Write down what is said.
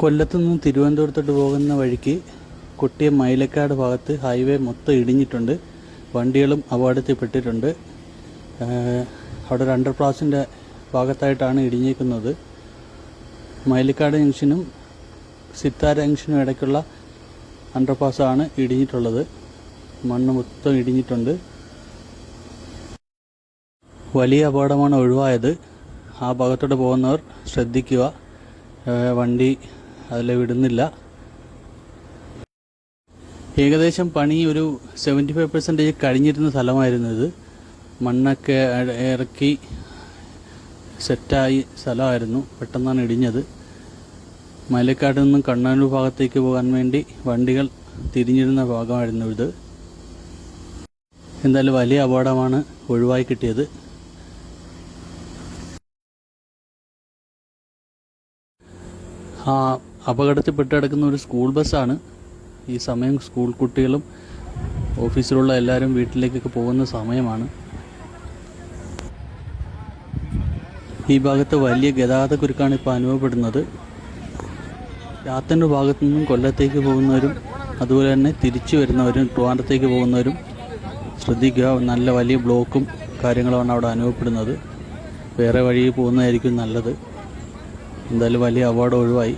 കൊല്ലത്ത് നിന്ന് തിരുവനന്തപുരത്തോട്ട് പോകുന്ന വഴിക്ക് കുട്ടിയെ മൈലക്കാട് ഭാഗത്ത് ഹൈവേ മൊത്തം ഇടിഞ്ഞിട്ടുണ്ട്. വണ്ടികളും അപകടത്തിൽപ്പെട്ടിട്ടുണ്ട്. അവിടെ ഒരു അണ്ടർപാസിന്റെ ഭാഗത്തായിട്ടാണ് ഇടിഞ്ഞേക്കുന്നത് മൈലക്കാട് ജംഗ്ഷനും സിത്താര ജംഗ്ഷനും ഇടയ്ക്കുള്ള അണ്ടർപാസാണ് ഇടിഞ്ഞിട്ടുള്ളത്. മണ്ണ് മൊത്തം ഇടിഞ്ഞിട്ടുണ്ട്. വലിയ അപകടമാണ് ഒഴിവായത്. ആ ഭാഗത്തോട്ട് പോകുന്നവർ ശ്രദ്ധിക്കുക. വണ്ടി അതിൽ വിടുന്നില്ല. ഏകദേശം പണി ഒരു സെവന്റി ഫൈവ് പെർസെന്റേജ് കഴിഞ്ഞിരുന്ന സ്ഥലമായിരുന്നു ഇത്. മണ്ണൊക്കെ ഇറക്കി സെറ്റായി സ്ഥലമായിരുന്നു. പെട്ടെന്നാണ് ഇടിഞ്ഞത്. മലക്കാട് നിന്നും കണ്ണാനൂർ ഭാഗത്തേക്ക് പോകാൻ വേണ്ടി വണ്ടികൾ തിരിഞ്ഞിരുന്ന ഭാഗമായിരുന്നു ഇത്. എന്തായാലും വലിയ അപകടമാണ് ഒഴിവായി കിട്ടിയത്. ആ അപകടത്തിൽപ്പെട്ട് കിടക്കുന്ന ഒരു സ്കൂൾ ബസ്സാണ്. ഈ സമയം സ്കൂൾ കുട്ടികളും ഓഫീസിലുള്ള എല്ലാവരും വീട്ടിലേക്കൊക്കെ പോകുന്ന സമയമാണ്. ഈ ഭാഗത്ത് വലിയ ഗതാഗത കുരുക്കാണ് ഇപ്പോൾ അനുഭവപ്പെടുന്നത്. ചാത്തന്നൂർ ഭാഗത്തു നിന്നും കൊല്ലത്തേക്ക് പോകുന്നവരും അതുപോലെ തന്നെ തിരിച്ചു വരുന്നവരും ട്രിവാൻഡത്തേക്ക് പോകുന്നവരും ശ്രദ്ധിക്കുക. നല്ല വലിയ ബ്ലോക്കും കാര്യങ്ങളുമാണ് അവിടെ അനുഭവപ്പെടുന്നത്. വേറെ വഴി പോകുന്നതായിരിക്കും നല്ലത്. എന്തായാലും വലിയ അപകടം ഒഴിവായി.